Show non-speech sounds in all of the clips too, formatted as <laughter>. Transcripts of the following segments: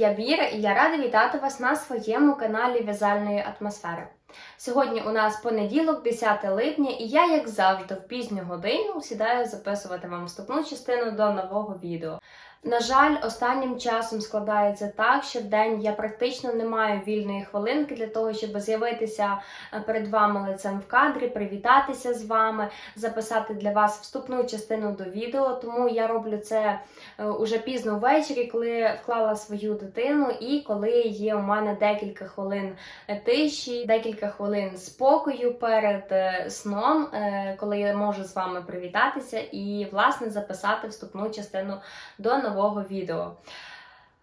Я Віра і я рада вітати вас на своєму каналі В'язальної атмосфери. Сьогодні у нас понеділок, 10 липня, і я, як завжди, в пізню годину сідаю записувати вам вступну частину до нового відео. На жаль, останнім часом складається так, що в день я практично не маю вільної хвилинки для того, щоб з'явитися е, перед вами лицем в кадрі, привітатися з вами, записати для вас вступну частину до відео. Тому я роблю це е, уже пізно ввечері, коли вклала свою дитину, і коли є у мене декілька хвилин е, тиші, декілька хвилин спокою перед сном, коли я можу з вами привітатися і, власне, записати вступну частину до нового відео.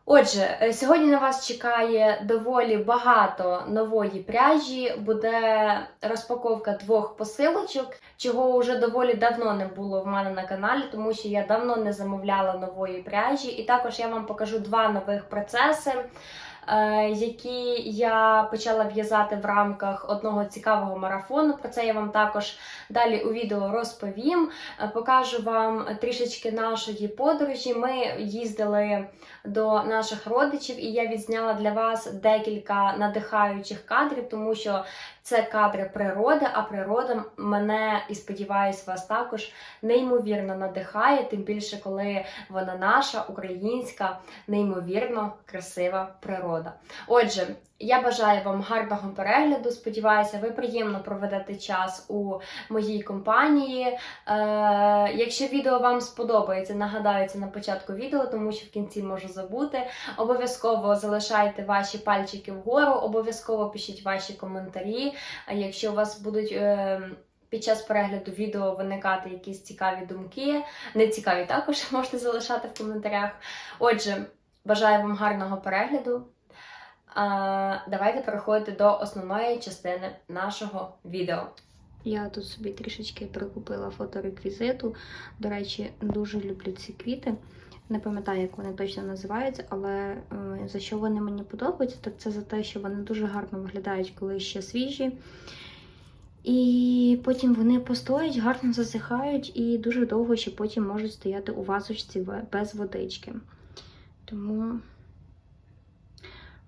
Отже, е, сьогодні на вас чекає доволі багато нової пряжі. Буде розпаковка двох посилочок, чого вже доволі давно не було в мене на каналі, тому що я давно не замовляла нової пряжі. І також я вам покажу два нових процеси. Е, Які я почала в'язати в рамках одного цікавого марафону. Про це я вам також далі у відео розповім. Е, Покажу вам трішечки нашої подорожі. Ми їздили до наших родичів, і я відзняла для вас декілька надихаючих кадрів, тому що це кадри природи, а природа мене і сподіваюсь, вас також неймовірно надихає, тим більше, коли вона наша, українська, неймовірно красива природа. Отже, я бажаю вам гарного перегляду. Сподіваюся, ви приємно проведете час у моїй компанії. Е, якщо відео вам сподобається, нагадаю це на початку відео, тому що в кінці можу забути. Обов'язково залишайте ваші пальчики вгору, обов'язково пишіть ваші коментарі. Якщо у вас будуть. Е, під час перегляду відео виникати якісь цікаві думки, не цікаві також <laughs> можете залишати в коментарях. Отже, бажаю вам гарного перегляду. А, давайте переходити до основної частини нашого відео. Я тут собі трішечки прикупила фотореквізиту. До речі, дуже люблю ці квіти. Не пам'ятаю, як вони точно називаються, але е, за що вони мені подобаються, так це за те, що вони дуже гарно виглядають, коли ще свіжі. І потім вони постоять, гарно засихають і дуже довго ще потім можуть стояти у вазочці без водички. Тому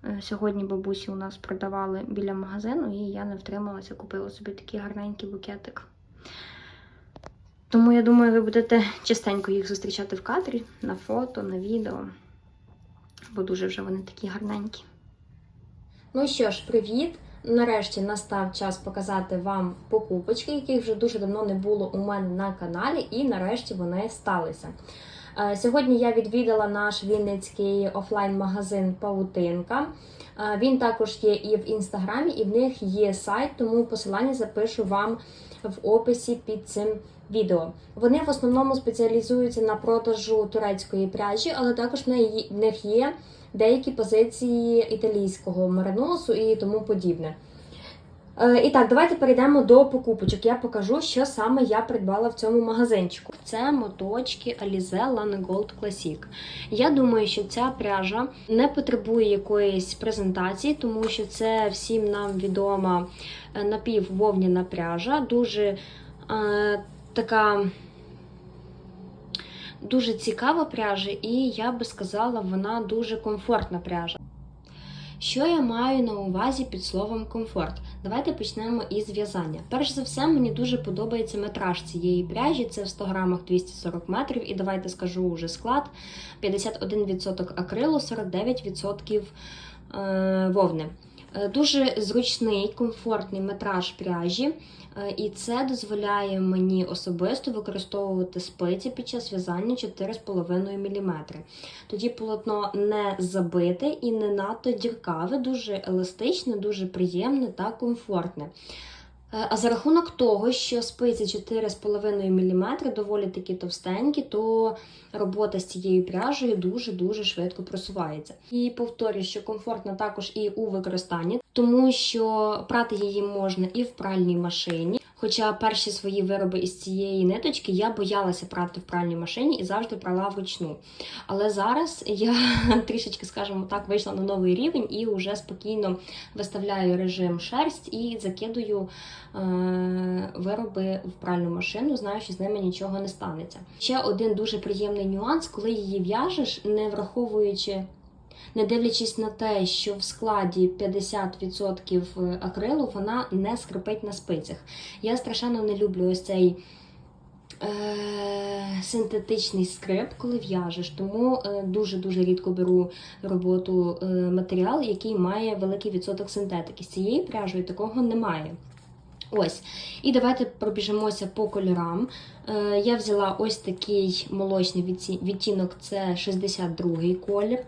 е, сьогодні бабусі у нас продавали біля магазину, і я не втрималася, купила собі такий гарненький букетик. Тому я думаю, ви будете частенько їх зустрічати в кадрі, на фото, на відео. Бо дуже вже вони такі гарненькі. Ну що ж, привіт! Нарешті настав час показати вам покупочки, яких вже дуже давно не було у мене на каналі, і нарешті вони сталися. Е, Сьогодні я відвідала наш вінницький офлайн-магазин Паутинка. Е, Він також є і в інстаграмі, і в них є сайт, тому посилання запишу вам в описі під цим відео. Вони в основному спеціалізуються на продажу турецької пряжі, але також в них є деякі позиції італійського мариносу і тому подібне. Е, І так, давайте перейдемо до покупочок. Я покажу, що саме я придбала в цьому магазинчику. Це моточки Alize Lana Gold Classic. Я думаю, що ця пряжа не потребує якоїсь презентації, тому що це всім нам відома е, напіввовняна пряжа, дуже е, така. Дуже цікава пряжа, і я би сказала, вона дуже комфортна пряжа. Що я маю на увазі під словом комфорт? Давайте почнемо із в'язання. Перш за все, мені дуже подобається метраж цієї пряжі. Це в 100 грамах 240 метрів. І давайте скажу уже склад: 51% акрилу, 49% е, вовни. Е, Дуже зручний, комфортний метраж пряжі, е, і це дозволяє мені особисто використовувати спиці під час в'язання 4,5 мм. Тоді полотно не забите і не надто діркаве, дуже еластичне, дуже приємне та комфортне. Е, А за рахунок того, що спиці 4,5 мм доволі такі товстенькі, то робота з цією пряжею дуже-дуже швидко просувається. І повторюю, що комфортно також і у використанні, тому що прати її можна і в пральній машині. Хоча перші свої вироби із цієї ниточки я боялася прати в пральній машині і завжди прала вручну. Але зараз я <laughs> трішечки, скажімо так, вийшла на новий рівень і вже спокійно виставляю режим шерсть і закидую е, вироби в пральну машину. Знаю, що з ними нічого не станеться. Ще один дуже приємний нюанс, коли її в'яжеш, не враховуючи не дивлячись на те, що в складі 50% акрилу, вона не скрипить на спицях. Я страшенно не люблю ось цей е- синтетичний скрип, коли в'яжеш, тому е, дуже-дуже рідко беру роботу е, матеріал, який має великий відсоток синтетики. З цією пряжею такого немає. Ось. І давайте пробіжимося по кольорам. Е, я взяла ось такий молочний відтінок, це 62-й колір.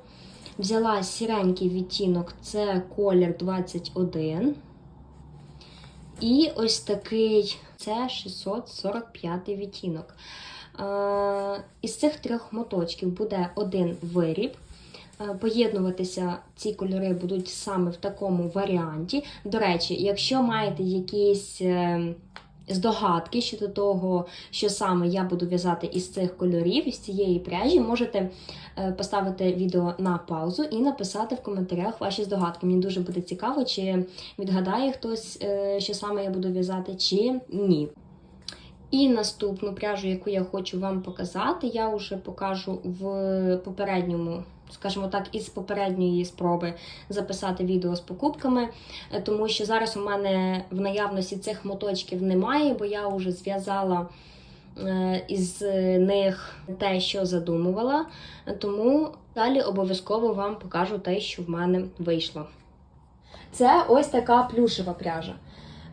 Взяла сіренький відтінок, це колір 21. І ось такий це 645 відтінок. Е, із цих трьох моточків буде один виріб. Е, Поєднуватися ці кольори будуть саме в такому варіанті. До речі, якщо маєте якісь е, здогадки щодо того, що саме я буду в'язати із цих кольорів, із цієї пряжі, можете е, поставити відео на паузу і написати в коментарях ваші здогадки. Мені дуже буде цікаво, чи відгадає хтось, е, що саме я буду в'язати, чи ні. І наступну пряжу, яку я хочу вам показати, я вже покажу в попередньому, скажімо так, із попередньої спроби записати відео з покупками, е, тому що зараз у мене в наявності цих моточків немає, бо я вже зв'язала е, із них те, що задумувала. Тому далі обов'язково вам покажу те, що в мене вийшло. Це ось така плюшева пряжа.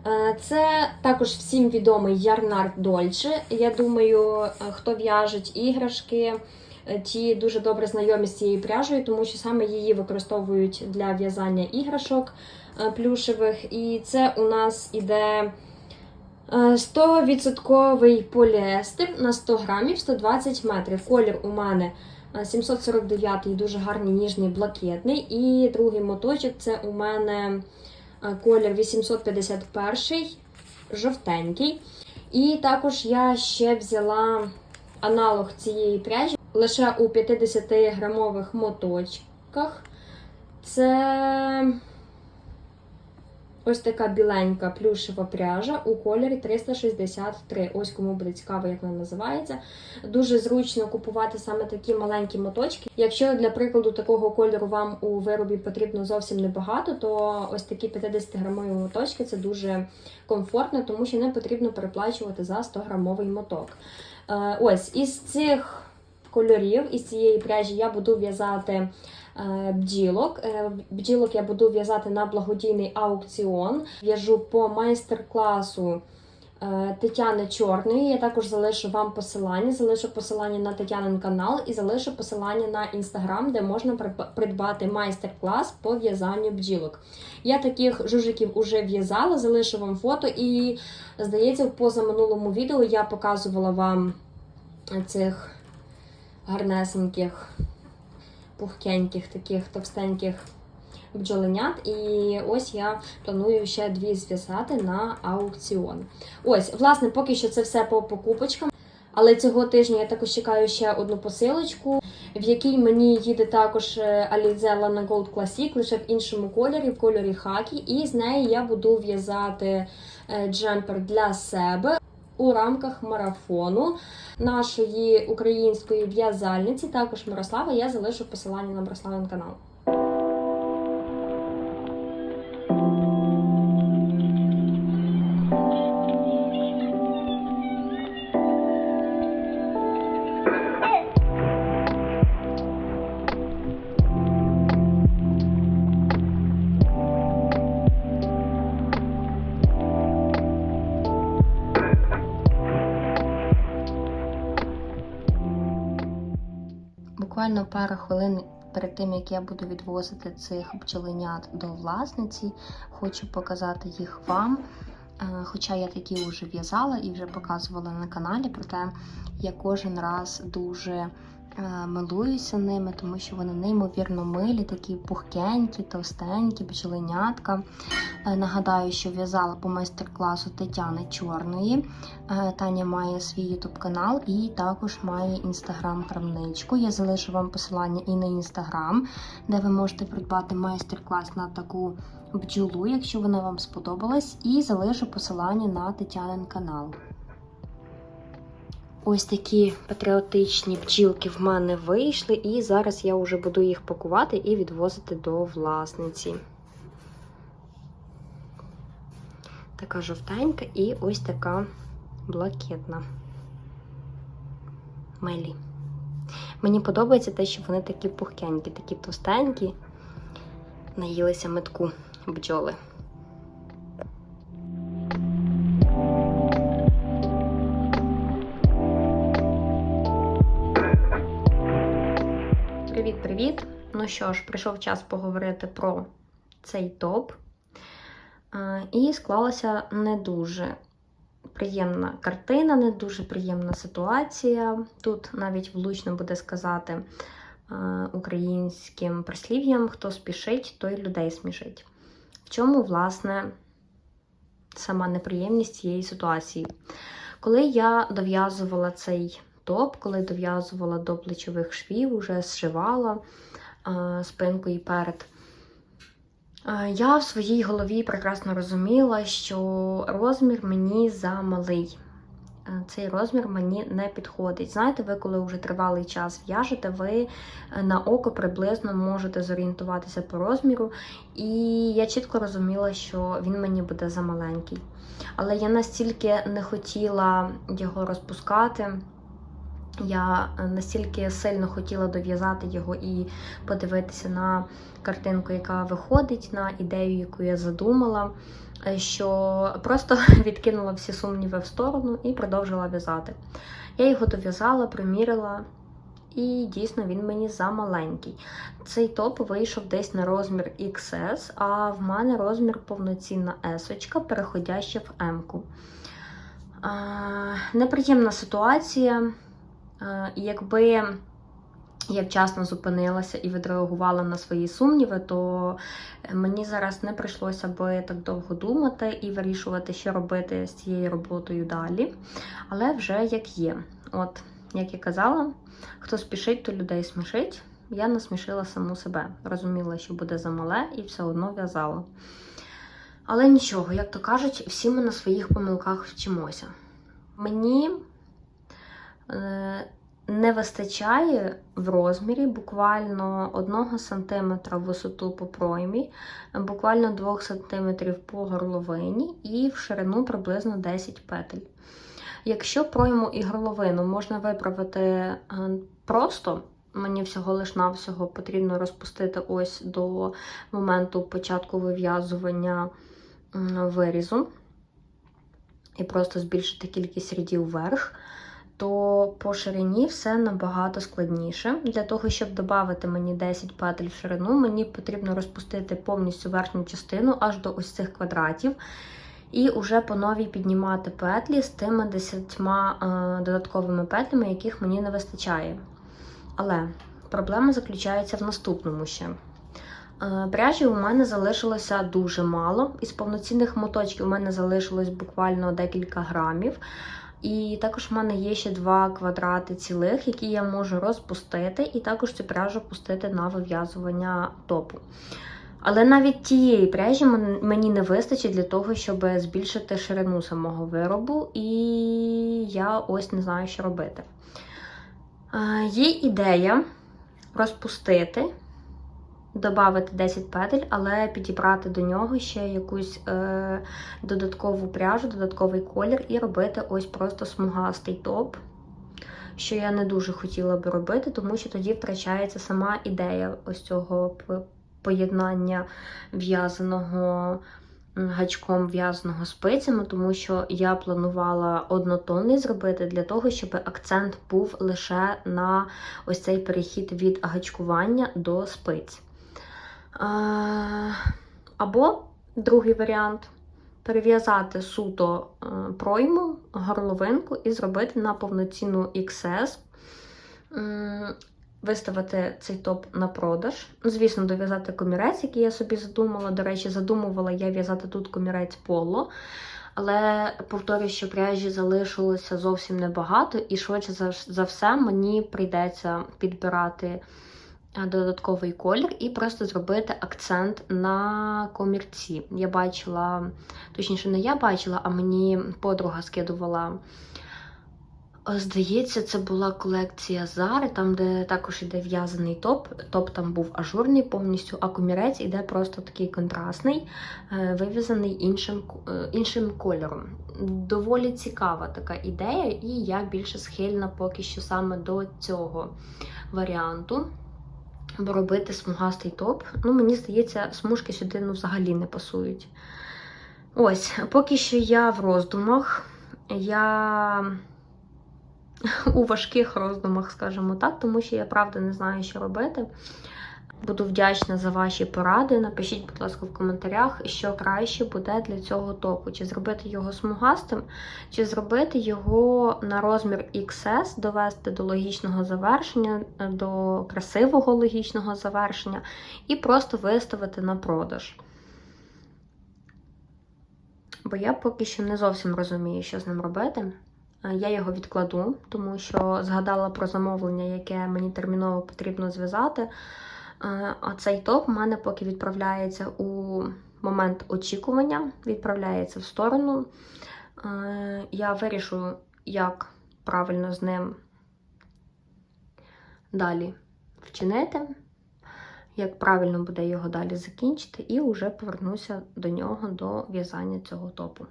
Е, Це також всім відомий Ярнард Дольче. Я думаю, хто в'яжуть іграшки, ті дуже добре знайомі з цією пряжею, тому що саме її використовують для в'язання іграшок е, плюшевих. І це у нас іде е, 100% поліестер на 100 грамів 120 метрів. Колір у мене е, 749 дуже гарний ніжний блакитний. І другий моточок це у мене е, колір 851 жовтенький. І також я ще взяла аналог цієї пряжі лише у 50-грамових моточках. Це ось така біленька плюшева пряжа у кольорі 363. Ось кому буде цікаво, як вона називається. Дуже зручно купувати саме такі маленькі моточки. Якщо для прикладу такого кольору вам у виробі потрібно зовсім небагато, то ось такі 50-грамові моточки це дуже комфортно, тому що не потрібно переплачувати за 100-грамовий моток. Е, Ось із цих кольорів, із цієї пряжі я буду в'язати е, бджілок. Е, Бджілок я буду в'язати на благодійний аукціон. В'яжу по майстер-класу е, Тетяни Чорної. Я також залишу вам посилання, залишу посилання на Тетянин канал і залишу посилання на інстаграм, де можна придбати майстер-клас по в'язанню бджілок. Я таких жужиків уже в'язала, залишу вам фото, і здається, в позаминулому відео я показувала вам цих гарнесеньких, пухкеньких, таких товстеньких бджоленят. І ось я планую ще дві зв'язати на аукціон. Ось, власне, поки що це все по покупочкам. Але цього тижня я також чекаю ще одну посилочку, в якій мені їде також е, Alize Lana Gold Classic, лише в іншому кольорі, в кольорі хакі. І з неї я буду в'язати е, джемпер для себе у рамках марафону нашої української в'язальниці, також Мирослава. Я залишу посилання на Мирославин канал. Буквально пара хвилин перед тим, як я буду відвозити цих бджоленят до власниці, хочу показати їх вам. Е, Хоча я такі вже в'язала і вже показувала на каналі, проте я кожен раз дуже милуюся ними, тому що вони неймовірно милі, такі пухкенькі, товстенькі, бджоленятка. Е, Нагадаю, що в'язала по майстер-класу Тетяни Чорної. Е, Таня має свій ютуб канал і також має інстаграм-крамничку. Я залишу вам посилання і на інстаграм, де ви можете придбати майстер-клас на таку бджолу, якщо вона вам сподобалась, і залишу посилання на Тетянин канал. Ось такі патріотичні бджілки в мене вийшли, і зараз я вже буду їх пакувати і відвозити до власниці. Така жовтенька і ось така блакитна. Мелі. Мені подобається те, що вони такі пухкенькі, такі товстенькі. Наїлися метку бджоли. Привіт-привіт! Ну що ж, прийшов час поговорити про цей топ. І склалася не дуже приємна картина, не дуже приємна ситуація. Тут навіть влучно буде сказати українським прислів'ям: хто спішить, той людей смішить. В чому, власне, сама неприємність цієї ситуації? Коли я дов'язувала цей топ, коли дов'язувала до плечових швів, вже зшивала спинку і перед. Я в своїй голові прекрасно розуміла, що розмір мені замалий. Цей розмір мені не підходить. Знаєте, ви, коли вже тривалий час в'яжете, ви е, на око приблизно можете зорієнтуватися по розміру. І я чітко розуміла, що він мені буде замаленький. Але я настільки не хотіла його розпускати. Я е, настільки сильно хотіла дов'язати його і подивитися на картинку, яка виходить, на ідею, яку я задумала, е, що просто <laughs> відкинула всі сумніви в сторону і продовжила в'язати. Я його дов'язала, примірила, і дійсно він мені замаленький. Цей топ вийшов десь на розмір XS, а в мене розмір повноцінна S, переходяща в М-ку. Неприємна ситуація. Якби я вчасно зупинилася і відреагувала на свої сумніви, то мені зараз не прийшлося би так довго думати і вирішувати, що робити з цією роботою далі. Але вже як є. От, як я казала, хто спішить, то людей смішить. Я насмішила саму себе. Розуміла, що буде замале, і все одно в'язала. Але нічого, як то кажуть, всі ми на своїх помилках вчимося. Мені не вистачає в розмірі буквально 1 см висоту по проймі, буквально 2 см по горловині і в ширину приблизно 10 петель. Якщо пройму і горловину можна виправити е, просто, мені всього лиш навсього потрібно розпустити ось до моменту початку вив'язування вирізу і просто збільшити кількість рядів вверх то по ширині все набагато складніше. Для того, щоб додати мені 10 петель в ширину, мені потрібно розпустити повністю верхню частину аж до ось цих квадратів. І вже по новій піднімати петлі з тими 10 е, додатковими петлями, яких мені не вистачає. Але проблема заключається в наступному ще. Е, Пряжі у мене залишилося дуже мало. Із повноцінних моточків у мене залишилось буквально декілька грамів. І також в мене є ще два квадрати цілих, які я можу розпустити, і також цю пряжу пустити на вив'язування топу. Але навіть тієї пряжі мені не вистачить для того, щоб збільшити ширину самого виробу, і я ось не знаю, що робити. Є ідея розпустити Добавити 10 петель, але підібрати до нього ще якусь е, додаткову пряжу, додатковий колір, і робити ось просто смугастий топ, що я не дуже хотіла би робити, тому що тоді втрачається сама ідея ось цього поєднання в'язаного гачком в'язаного спицями, тому що я планувала однотонний зробити для того, щоб акцент був лише на ось цей перехід від гачкування до спиць. Або другий варіант перев'язати суто е, пройму, горловинку і зробити на повноцінну XS, виставити цей топ на продаж. Звісно, дов'язати комірець, який я собі задумала. До речі, задумувала я в'язати тут комірець поло. Але повторюю, що пряжі залишилося зовсім небагато, і швидше за все мені прийдеться підбирати додатковий колір і просто зробити акцент на комірці. Я бачила, точніше, не я бачила, а мені подруга скидувала Е, Здається, це була колекція Зари, там, де також іде в'язаний топ. Топ там був ажурний повністю, а комірець іде просто такий контрастний, е, вив'язаний іншим, е, іншим кольором. Доволі цікава така ідея, і я більше схильна поки що саме до цього варіанту. Бо робити смугастий топ. Ну, мені здається, смужки сюди ну, взагалі не пасують. Ось, поки що я в роздумах. Я <laughs> у важких роздумах, скажімо так, тому що я правда не знаю, що робити. Буду вдячна за ваші поради. Напишіть, будь ласка, в коментарях, що краще буде для цього топу. Чи зробити його смугастим, чи зробити його на розмір XS, довести до логічного завершення, до красивого логічного завершення, і просто виставити на продаж. Бо я поки що не зовсім розумію, що з ним робити. Е, Я його відкладу, тому що згадала про замовлення, яке мені терміново потрібно зв'язати. Е, А цей топ в мене поки відправляється у момент очікування, відправляється в сторону. Е, Я вирішу, як правильно з ним далі вчинити, як правильно буде його далі закінчити, і вже повернуся до нього до в'язання цього топу.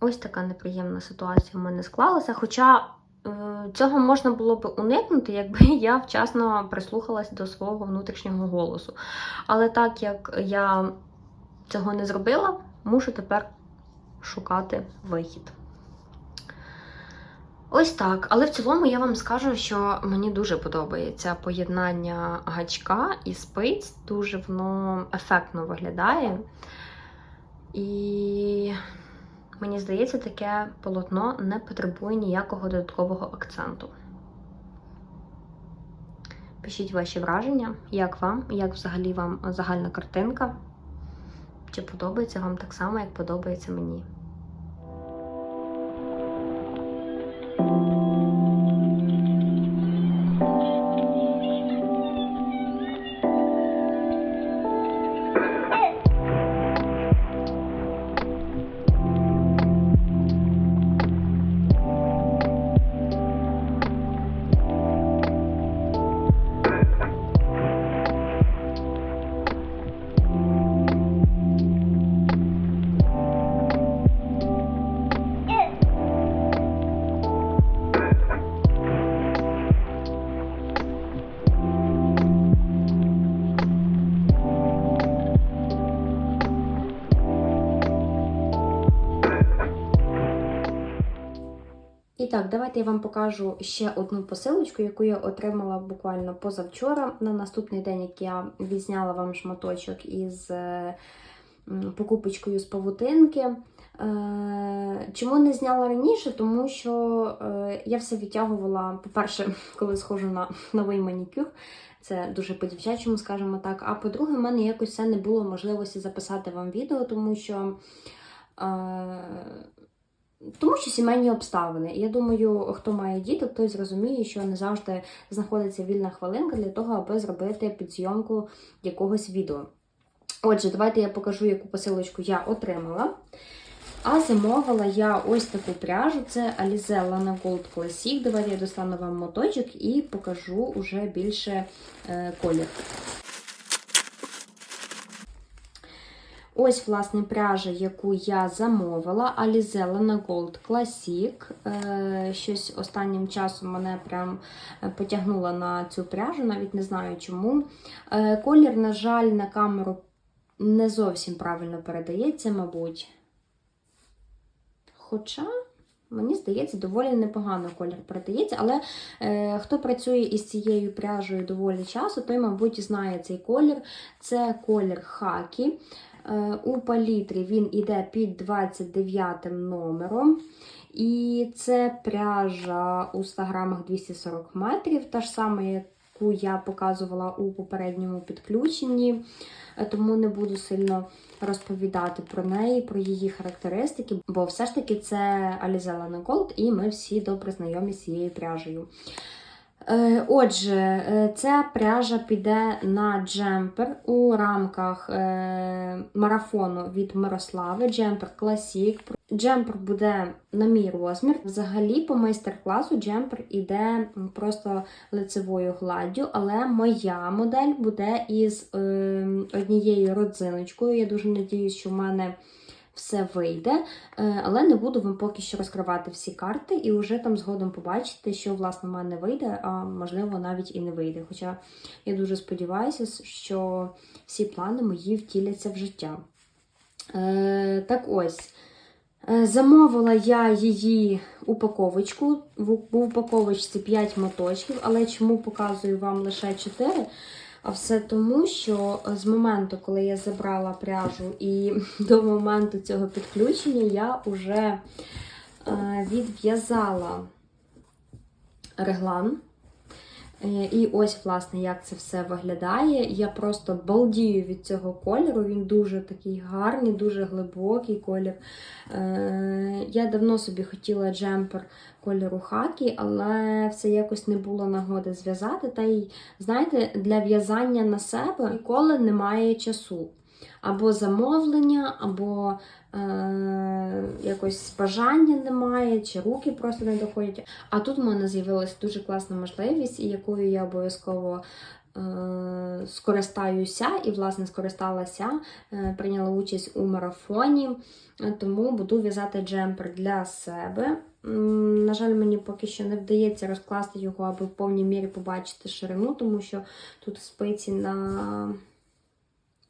Ось така неприємна ситуація в мене склалася. Хоча е, цього можна було б уникнути, якби <laughs> я вчасно прислухалась до свого внутрішнього голосу. Але так як я цього не зробила, мушу тепер шукати вихід. Ось так. Але в цілому я вам скажу, що мені дуже подобається поєднання гачка і спиць. Дуже воно ефектно виглядає. І Мені здається, таке полотно не потребує ніякого додаткового акценту. Пишіть ваші враження, як вам, як взагалі вам загальна картинка. Чи подобається вам так само, як подобається мені. І так, давайте я вам покажу ще одну посилочку, яку я отримала буквально позавчора. На наступний день, як я відзняла вам шматочок із е, покупочкою з павутинки. Е, Чому не зняла раніше? Тому що е, я все відтягувала, по-перше, <laughs> коли схожу на новий манікюр. Це дуже по-дівчачому, скажімо так. А по-друге, в мене якось все не було можливості записати вам відео, тому що. Тому що сімейні обставини. Я думаю, хто має діти, той зрозуміє, що не завжди знаходиться вільна хвилинка для того, аби зробити підзйомку якогось відео. Отже, давайте я покажу, яку посилочку я отримала. А замовила я ось таку пряжу. Це Alize Lana Gold Classic. Давайте я достану вам моточок і покажу уже більше е, колір. Ось, власне, пряжа, яку я замовила, Alize Lana Gold Classic. Е, Щось останнім часом мене прям е, потягнуло на цю пряжу, навіть не знаю чому. Е, Колір, на жаль, на камеру не зовсім правильно передається, мабуть. Хоча. Мені здається, доволі непогано колір передається, але е, хто працює із цією пряжею доволі часу, той, мабуть, знає цей колір. Це колір хакі. Е, у палітрі він іде під 29 номером. І це пряжа у 100 грамах 240 метрів, та ж сама, яку я показувала у попередньому підключенні, Е, тому не буду сильно розповідати про неї, про її характеристики, бо все ж таки це Alize Lana Gold, і ми всі добре знайомі з цією пряжею. Е, Отже, е, ця пряжа піде на джемпер у рамках е, марафону від Мирослави, джемпер Classic. Джемпер буде на мій розмір. Взагалі, по майстер-класу джемпер іде просто лицевою гладдю, але моя модель буде із е, однією родзиночкою. Я дуже надіюсь, що в мене все вийде, Е, але не буду вам поки що розкривати всі карти, і вже там згодом побачите, що власне в мене вийде, а можливо навіть і не вийде. Хоча я дуже сподіваюся, що всі плани мої втіляться в життя. Е, так ось. Е, Замовила я її упаковочку. В упаковочці 5 моточків, але чому показую вам лише 4? А все тому, що з моменту, коли я забрала пряжу, і <laughs> до моменту цього підключення я вже е, відв'язала реглан. Е, І ось, власне, як це все виглядає. Я просто балдію від цього кольору. Він дуже такий гарний, дуже глибокий колір. Е, Я давно собі хотіла джемпер кольору хакі, але все якось не було нагоди зв'язати. Та й, знаєте, для в'язання на себе ніколи немає часу. Або замовлення, або е, якось бажання немає, чи руки просто не доходять. А тут в мене з'явилася дуже класна можливість, якою я обов'язково е, скористаюся, і, власне, скористалася, е, прийняла участь у марафоні, тому буду в'язати джемпер для себе. На жаль, мені поки що не вдається розкласти його, аби в повній мірі побачити ширину, тому що тут спиці на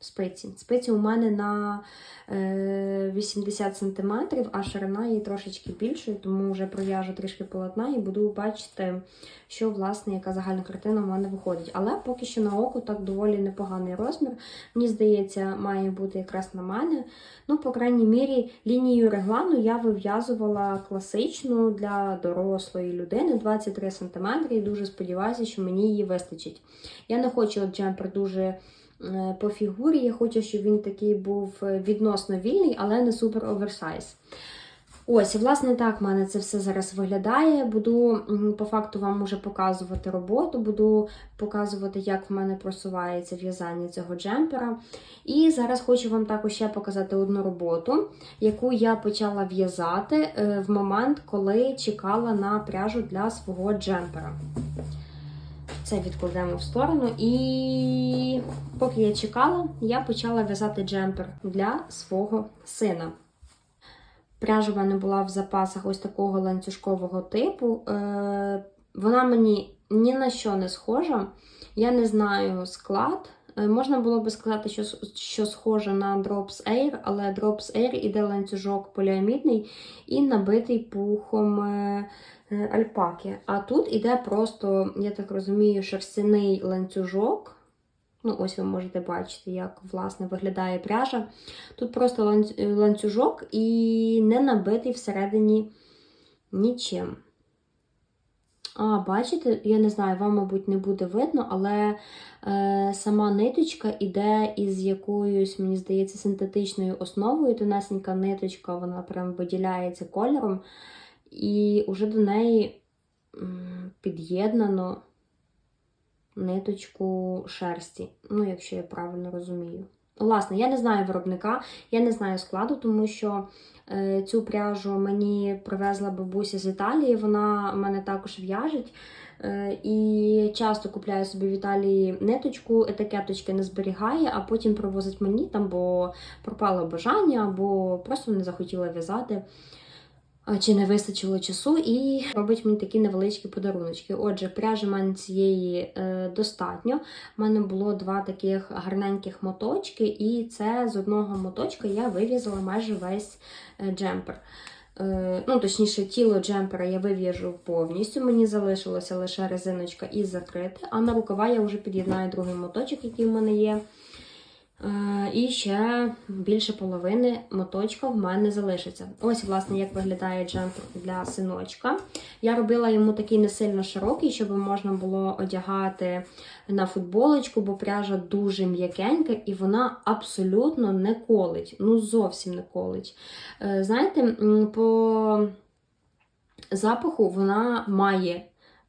спиці. Спиці у мене на е, 80 см, а ширина її трошечки більшою, тому вже пров'яжу трішки полотна і буду бачити, що, власне, яка загальна картина в мене виходить. Але поки що на око так доволі непоганий розмір. Мені здається, має бути якраз на мене. Ну, по крайній мірі, лінію реглану я вив'язувала класичну для дорослої людини 23 см, і дуже сподіваюся, що мені її вистачить. Я не хочу от джемпер дуже е, по фігурі, я хочу, щоб він такий був е, відносно вільний, але не супер оверсайз. Ось, і, власне, так в мене це все зараз виглядає. Буду по факту вам уже показувати роботу, буду показувати, як в мене просувається в'язання цього джемпера. І зараз хочу вам також ще показати одну роботу, яку я почала в'язати е, в момент, коли чекала на пряжу для свого джемпера. Це відкладемо в сторону. І поки я чекала, я почала в'язати джемпер для свого сина. Пряжа в мене була в запасах ось такого ланцюжкового типу. Е, Вона мені ні на що не схожа. Я не знаю склад. Е, Можна було би сказати, що, що схоже на Drops Air, але Drops Air іде ланцюжок поліамідний і набитий пухом е, альпаки. А тут іде просто, я так розумію, шерстяний ланцюжок. Ну, ось ви можете бачити, як власне виглядає пряжа. Тут просто ланцюжок і не набитий всередині нічим. А, бачите, я не знаю, вам, мабуть, не буде видно, але е, сама ниточка іде із якоюсь, мені здається, синтетичною основою. Тонесенька ниточка, вона прям виділяється кольором. І вже до неї під'єднано ниточку шерсті. Ну, якщо я правильно розумію. Власне, я не знаю виробника, я не знаю складу, тому що е, цю пряжу мені привезла бабуся з Італії, вона мене також в'яжеть. Е, і часто купляю собі в Італії ниточку, етикеточки не зберігає, а потім привозить мені там, бо пропало бажання, або просто не захотіла в'язати. Чи не вистачило часу, і робить мені такі невеличкі подаруночки. Отже, пряжі в мене цієї е, достатньо. У мене було два таких гарненьких моточки, і це з одного моточка я вив'язала майже весь е, джемпер. Е, ну, точніше, тіло джемпера я вив'яжу повністю. Мені залишилося лише резиночка і закрити, а на рукава я вже під'єднаю другий моточок, який в мене є. Е, І ще більше половини моточка в мене залишиться. Ось, власне, як виглядає джемпер для синочка. Я робила йому такий не сильно широкий, щоб можна було одягати на футболочку, бо пряжа дуже м'якенька і вона абсолютно не колить. Ну, зовсім не колить. Е, Знаєте, по запаху вона має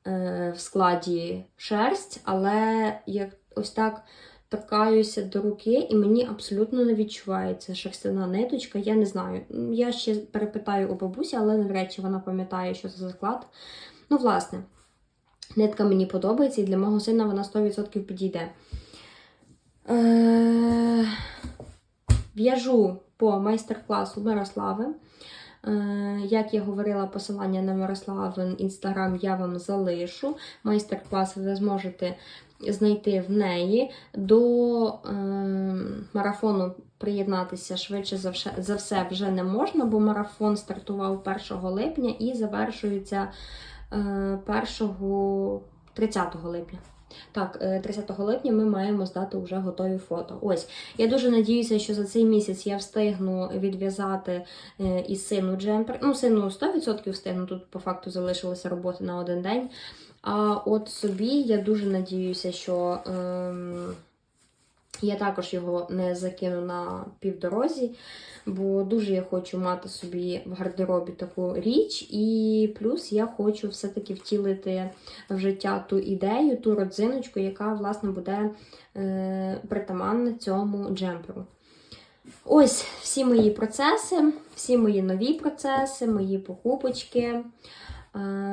е, в складі шерсть, але як ось так торкаюся до руки, і мені абсолютно не відчувається шерстяна ниточка. Я не знаю. Я ще перепитаю у бабусі, але навряд чи вона пам'ятає, що це за склад. Ну, власне, нитка мені подобається, і для мого сина вона 100% підійде. Е, В'яжу по майстер-класу Мирослави. Е, Як я говорила, посилання на Мирославин інстаграм я вам залишу. Майстер-клас ви зможете знайти в неї. До е, марафону приєднатися швидше за все, за все вже не можна, бо марафон стартував 1 липня і завершується е, 1 30 липня. Так, е, 30 липня ми маємо здати вже готові фото. Ось, я дуже надіюся, що за цей місяць я встигну відв'язати е, і сину джемпер. Ну, сину 100% встигну, тут по факту залишилося роботи на один день. А от собі я дуже надіюся, що ем, я також його не закину на півдорозі, бо дуже я хочу мати собі в гардеробі таку річ, і плюс я хочу все-таки втілити в життя ту ідею, ту родзиночку, яка, власне, буде е, притаманна цьому джемперу. Ось всі мої процеси, всі мої нові процеси, мої покупочки. Е,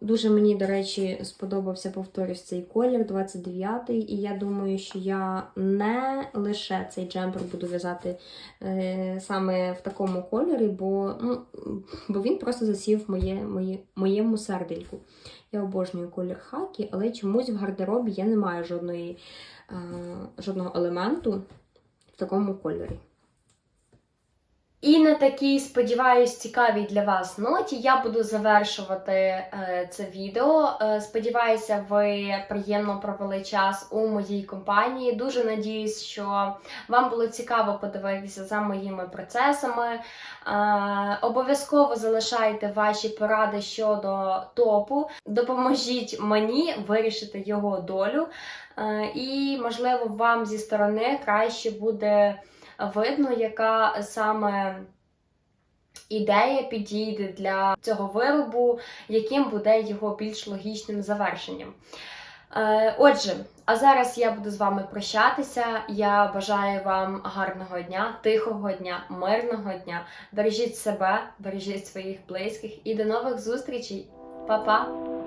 Дуже мені, до речі, сподобався, повторюсь, цей колір 29-й, і я думаю, що я не лише цей джемпер буду в'язати е, саме в такому кольорі, бо, ну, бо він просто засів в моє, моє, моєму сердельку. Я обожнюю колір хакі, але чомусь в гардеробі я не маю жодної, е, жодного елементу в такому кольорі. І на такій, сподіваюсь, цікавій для вас ноті я буду завершувати е, це відео. Е, сподіваюся, ви приємно провели час у моїй компанії. Дуже надіюсь, що вам було цікаво подивитися за моїми процесами. Е, обов'язково залишайте ваші поради щодо топу. Допоможіть мені вирішити його долю. І, можливо, вам зі сторони краще буде видно, яка саме ідея підійде для цього виробу, яким буде його більш логічним завершенням. Е, Отже, а зараз я буду з вами прощатися. Я бажаю вам гарного дня, тихого дня, мирного дня. Бережіть себе, бережіть своїх близьких і до нових зустрічей. Па-па!